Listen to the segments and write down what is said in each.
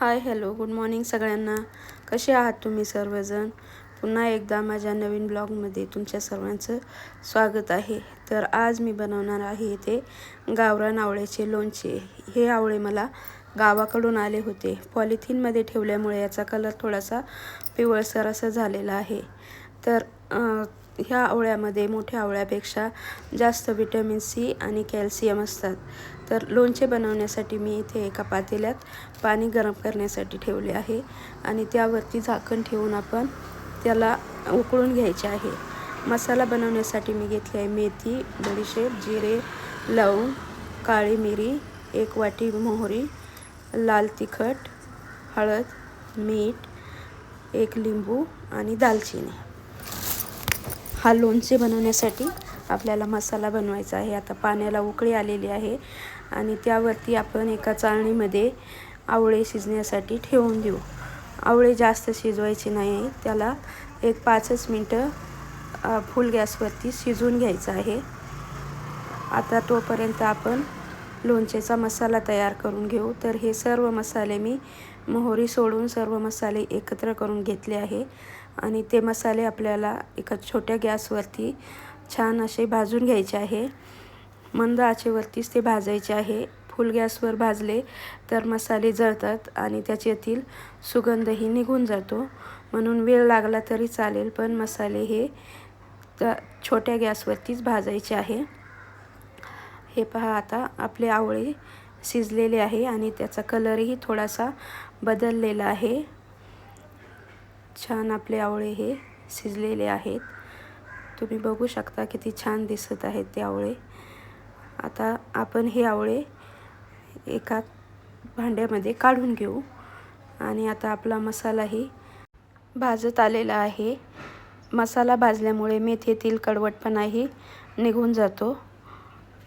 Hi hello good morning सगळ्यांना. कसे आहात तुम्ही सर्वजण? पुन्हा एकदा माझ्या नवीन ब्लॉगमध्ये तुमच्या सर्वांचं स्वागत आहे. तर आज मी बनवणार आहे इथे गावरान आवळ्याचे लोणचे. हे आवळे मला गावाकडून आले होते. पॉलिथिनमध्ये ठेवल्यामुळे याचा कलर थोडासा पिवळसर असा झालेला आहे. तर ह्या आवळ्यामध्ये मोठ्या आवळ्यापेक्षा जास्त विटॅमिन सी आणि कॅल्शियम असतात. तर लोणचे बनवण्यासाठी मी इथे एका पातेल्यात पाणी गरम करण्यासाठी ठेवले आहे आणि त्यावरती झाकण ठेवून आपण त्याला उकळून घ्यायचे आहे. मसाला बनवण्यासाठी मी घेतली आहे मेथी बडीशेप जिरे लवंग काळी मिरी एक वाटी मोहरी लाल तिखट हळद मीठ एक लिंबू आणि दालचिनी. हा लोणचे बनवण्यासाठी आपल्याला मसाला बनवायचा आहे. आता पाण्याला उकळी आलेली आहे आणि त्यावरती आपण एका चाळणीमध्ये आवळे शिजण्यासाठी ठेवून देऊ. आवळे जास्त शिजवायचे नाही. त्याला एक पाचच मिनटं फुल गॅसवरती शिजवून घ्यायचं आहे. आता तोपर्यंत आपण लोणचेचा मसाला तयार करून घेऊ. तर हे सर्व मसाले मी मोहरी सोडून सर्व मसाले एकत्र करून घेतले आहे. आणि ते मसाले आपल्याला एका छोट्या गॅसवरती छान असे भाजून घ्यायचे आहे. मंद आचेवरतीच ते भाजायचे आहे. फुल गॅसवर भाजले तर मसाले जळतात आणि त्याच्यातील सुगंधही निघून जातो. म्हणून वेळ लागला तरी चालेल पण मसाले हे त्या छोट्या गॅसवरतीच भाजायचे आहे. हे पहा आता आपले आवळे शिजलेले आहे आणि त्याचा कलरही थोडासा बदललेला आहे. छान आपले आवळे हे शिजलेले आहेत. तुम्ही बघू शकता किती छान दिसत आहेत ते आवळे. आता आपण हे आवळे एका भांड्यामध्ये काढून घेऊ. आणि आता आपला मसालाही भाजत आलेला आहे. मसाला भाजल्यामुळे मेथीतील कडवटपणाही निघून जातो.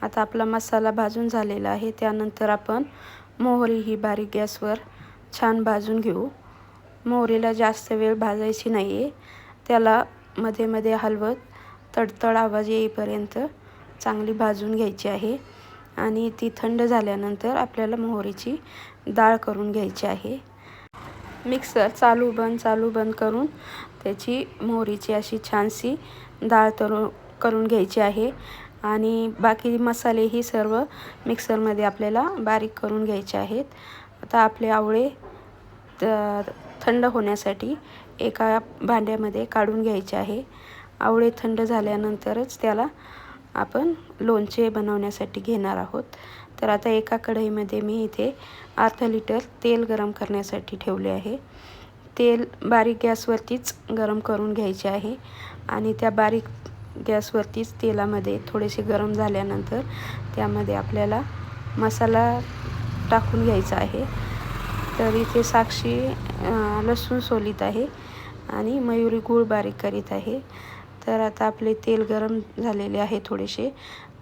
आता आपला मसाला भाजून झालेला आहे. त्यानंतर आपण मोहरी ही बारीक गॅसवर छान भाजून घेऊ. मोहरीला जास्त वेळ भाजायची नाही आहे त्याला मध्ये मध्ये हलवत तडतड आवाज येईपर्यंत चांगली भाजून घ्यायची आहे. आणि ती थंड झाल्यानंतर आपल्याला मोहरीची डाळ करून घ्यायची आहे. मिक्सर चालू बंद चालू बंद करून त्याची मोहरीची अशी छानशी डाळ तरू करून घ्यायची आहे. आणि बाकी मसालेही सर्व मिक्सरमध्ये आपल्याला बारीक करून घ्यायचे आहेत. आता आपले आवळे थंड होण्यासाठी एका भांड्यामध्ये काढून घ्यायचे आहे. आवळे थंड झाल्यानंतरच त्याला आपण लोणचे बनवण्यासाठी घेणार आहोत. तर आता एका कढईमध्ये मी इथे अर्धा लिटर तेल गरम करण्यासाठी ठेवले आहे. तेल बारीक गॅसवरतीच गरम करून घ्यायचे आहे आणि त्या बारीक गॅसवरतीच तेलामध्ये थोडेसे गरम झाल्यानंतर त्यामध्ये आपल्याला मसाला टाकून घ्यायचा आहे. तर इथे साक्षी लसूण सोलीत आहे आणि मयुरी गूळ बारीक करीत आहे. तर आता आपले तेल गरम झालेले आहे थोडेसे.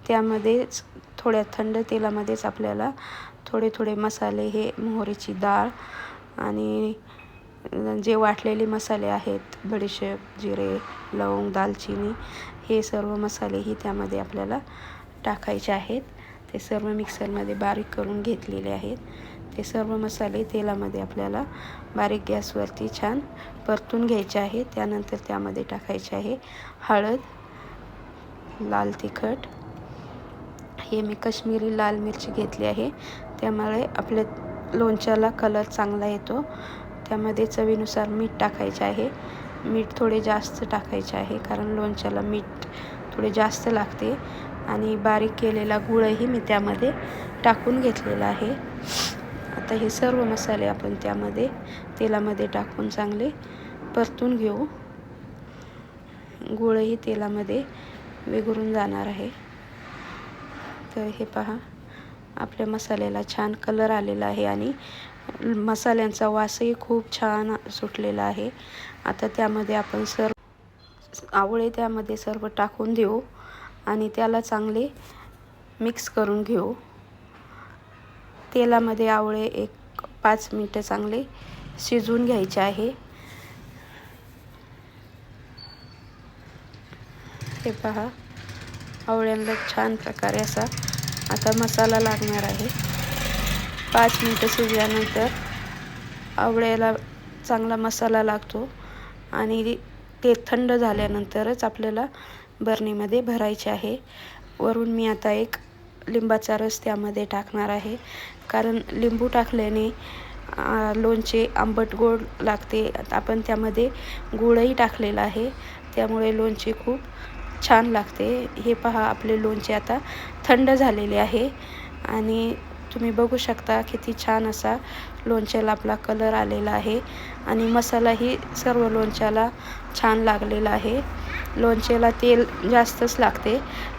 त्यामध्येच थोड्या थंड तेलामध्येच आपल्याला थोडे थोडे मसाले हे मोहरीची डाळ आणि जे वाटलेले मसाले आहेत बडीशेप जिरे लवंग दालचिनी हे सर्व मसालेही त्यामध्ये आपल्याला टाकायचे आहेत. ते सर्व मिक्सरमध्ये बारीक करून घेतलेले आहेत. ते सर्व मसाले तेलामध्ये आपल्याला बारीक गॅसवरती छान परतून घ्यायचे आहे. त्यानंतर त्यामध्ये टाकायचे आहे हळद लाल तिखट. हे मी कश्मीरी लाल मिरची घेतली आहे. त्यामुळे आपल्या लोणच्याला कलर चांगला येतो. त्यामध्ये चवीनुसार मीठ टाकायचे आहे. मीठ थोडे जास्त टाकायचे आहे कारण लोणच्याला मीठ थोडे जास्त लागते. आणि बारीक केलेला गुळही मी त्यामध्ये टाकून घेतलेला आहे. आता हे सर्व मसाले आपण त्यामध्ये तेलामध्ये टाकून चांगले परतून घेऊ. गुळही तेलामध्ये विघरून जाणार आहे. तर हे पहा आपल्या मसाल्याला छान कलर आलेला आहे आणि मसाल्यांचा वासही खूप छान सुटलेला आहे. आता त्यामध्ये आपण सर्व आवळे त्यामध्ये सर्व टाकून देऊ आणि त्याला चांगले मिक्स करून घेऊ. तेलामध्ये आवळे एक पाच मिनटं चांगले शिजवून घ्यायचे आहे. हे पहा आवळ्यांना छान प्रकारे असा आता मसाला लागणार आहे. पाच मिनटं शिजल्यानंतर आवळ्याला चांगला मसाला लागतो आणि ते थंड झाल्यानंतरच आपल्याला बरणीमध्ये भरायचे आहे. वरून मी आता एक लिंबाचा रस त्यामध्ये टाकणार आहे. कारण लिंबू टाकल्याने लोणचे आंबट गोड लागते. आपण त्यामध्ये गुळही टाकलेला आहे. त्यामुळे लोणचे खूप छान लागते. हे पहा आपले लोणचे आता थंड झालेले आहे. आणि तुम्ही बघू शकता किती छान असा लोणच्याला आपला कलर आलेला आहे. आणि मसालाही सर्व लोणच्याला छान लागलेला आहे. लोणचेला तेल जास्तच लागते.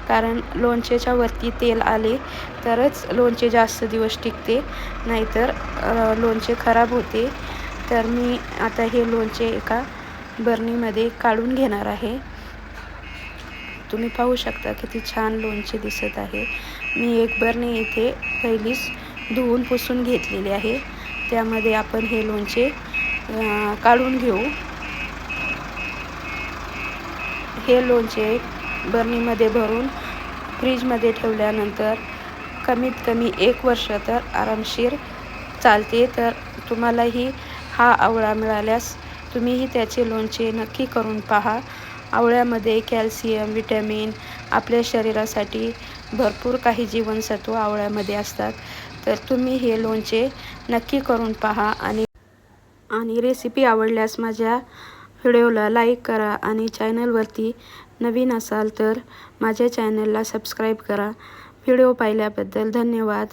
कारण लोणचेच्या वरती तेल आले तरच लोणचे जास्त दिवस टिकते. नाहीतर लोणचे खराब होते. तर मी आता हे लोणचे एका बरणीमध्ये काढून घेणार आहे. तुम्ही पाहू शकता किती छान लोणचे दिसत आहे. मी एक बरणी इथे पहिलीच धुवून पुसून घेतलेली आहे. त्यामध्ये आपण हे लोणचे काढून घेऊ. हे लोणचे बरणीमध्ये भरून फ्रीजमध्ये ठेवल्यानंतर कमीत कमी एक वर्ष तर आरामशीर चालते. तर तुम्हालाही हा आवळा मिळाल्यास तुम्हीही त्याचे लोणचे नक्की करून पहा. आवळ्यामध्ये कॅल्शियम विटॅमिन आपल्या शरीरासाठी भरपूर काही जीवनसत्व आवळ्यामध्ये असतात. तर तुम्ही हे लोणचे नक्की करून पहा आणि आणि रेसिपी आवडल्यास माझ्या व्हिडिओला लाईक करा आणि चॅनलवरती नवीन असाल तर माझ्या चॅनलला सबस्क्राईब करा. व्हिडिओ पाहिल्याबद्दल धन्यवाद.